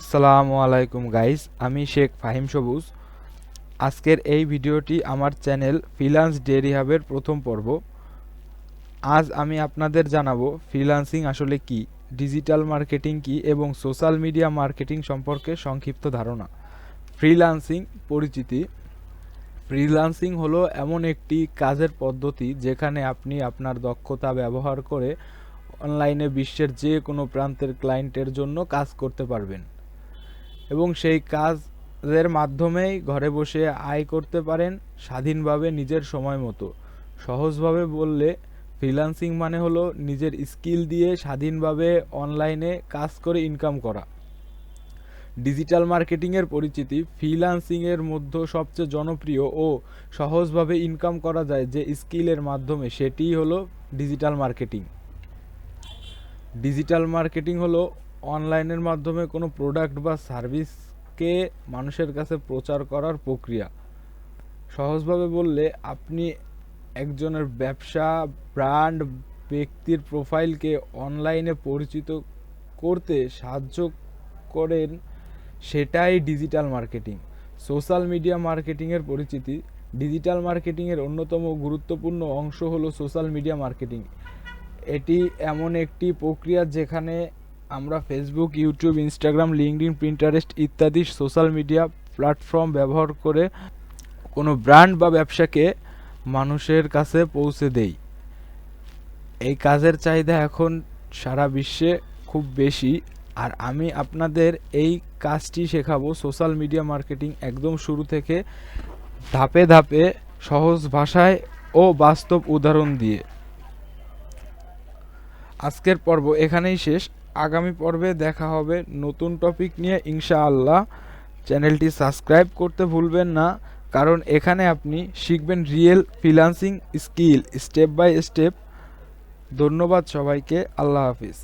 আসসালামু আলাইকুম গাইস আমি শেখ ফাহিম সবুজ। আজকের এই ভিডিওটি আমার চ্যানেল ফ্রিলান্স ডেরি হাবের প্রথম পর্ব। আজ আমি আপনাদের জানাব ফ্রিল্যান্সিং আসলে কি, ডিজিটাল মার্কেটিং কি এবং সোশ্যাল মিডিয়া মার্কেটিং সম্পর্কে সংক্ষিপ্ত ধারণা। ফ্রিল্যান্সিং পরিচিতি। ফ্রিল্যান্সিং হলো এমন একটি কাজের পদ্ধতি যেখানে আপনি আপনার দক্ষতা ব্যবহার করে অনলাইনে বিশ্বের যে কোনো প্রান্তের ক্লায়েন্টের জন্য কাজ করতে পারবেন। এবং সেই কাজের মাধ্যমেই ঘরে বসে আয় করতে পারেন স্বাধীনভাবে নিজের সময় মতো। সহজভাবে বললে ফ্রিল্যান্সিং মানে হলো নিজের স্কিল দিয়ে স্বাধীনভাবে অনলাইনে কাজ করে ইনকাম করা। ডিজিটাল মার্কেটিংয়ের পরিচিতি ফ্রিল্যান্সিংয়ের মধ্যে সবচেয়ে জনপ্রিয় ও সহজভাবে ইনকাম করা যায় যে স্কিলের মাধ্যমে, সেটিই হলো ডিজিটাল মার্কেটিং ডিজিটাল মার্কেটিং হলো অনলাইনের মাধ্যমে কোনো প্রোডাক্ট বা সার্ভিসকে মানুষের কাছে প্রচার করার প্রক্রিয়া। সহজভাবে বললে, আপনি একজনের ব্যবসা, ব্র্যান্ড, ব্যক্তির প্রোফাইলকে অনলাইনে পরিচিত করতে সাহায্য করেন, সেটাই ডিজিটাল মার্কেটিং। সোশ্যাল মিডিয়া মার্কেটিংয়ের পরিচিতি। ডিজিটাল মার্কেটিংয়ের অন্যতম গুরুত্বপূর্ণ অংশ হলো সোশ্যাল মিডিয়া মার্কেটিং। এটি এমন একটি প্রক্রিয়া যেখানে আমরা Facebook YouTube Instagram LinkedIn Pinterest ইত্যাদি সোশ্যাল মিডিয়া প্ল্যাটফর্ম ব্যবহার করে কোনো ব্র্যান্ড বা ব্যবসাকে মানুষের কাছে পৌঁছে দেই। এই কাজের চাহিদা এখন সারা বিশ্বে খুব বেশি। আর আমি আপনাদের এই কাজটি শেখাবো সোশ্যাল মিডিয়া মার্কেটিং একদম শুরু থেকে ধাপে ধাপে সহজ ভাষায় ও বাস্তব উদাহরণ দিয়ে। আজকের পর্ব এখানেই শেষ। আগামী পর্বে দেখা হবে নতুন টপিক নিয়ে ইনশাআল্লাহ। চ্যানেলটি সাবস্ক্রাইব করতে ভুলবেন না, কারণ এখানে আপনি শিখবেন real freelancing skill step by step ধন্যবাদ সবাইকে, আল্লাহ হাফিজ।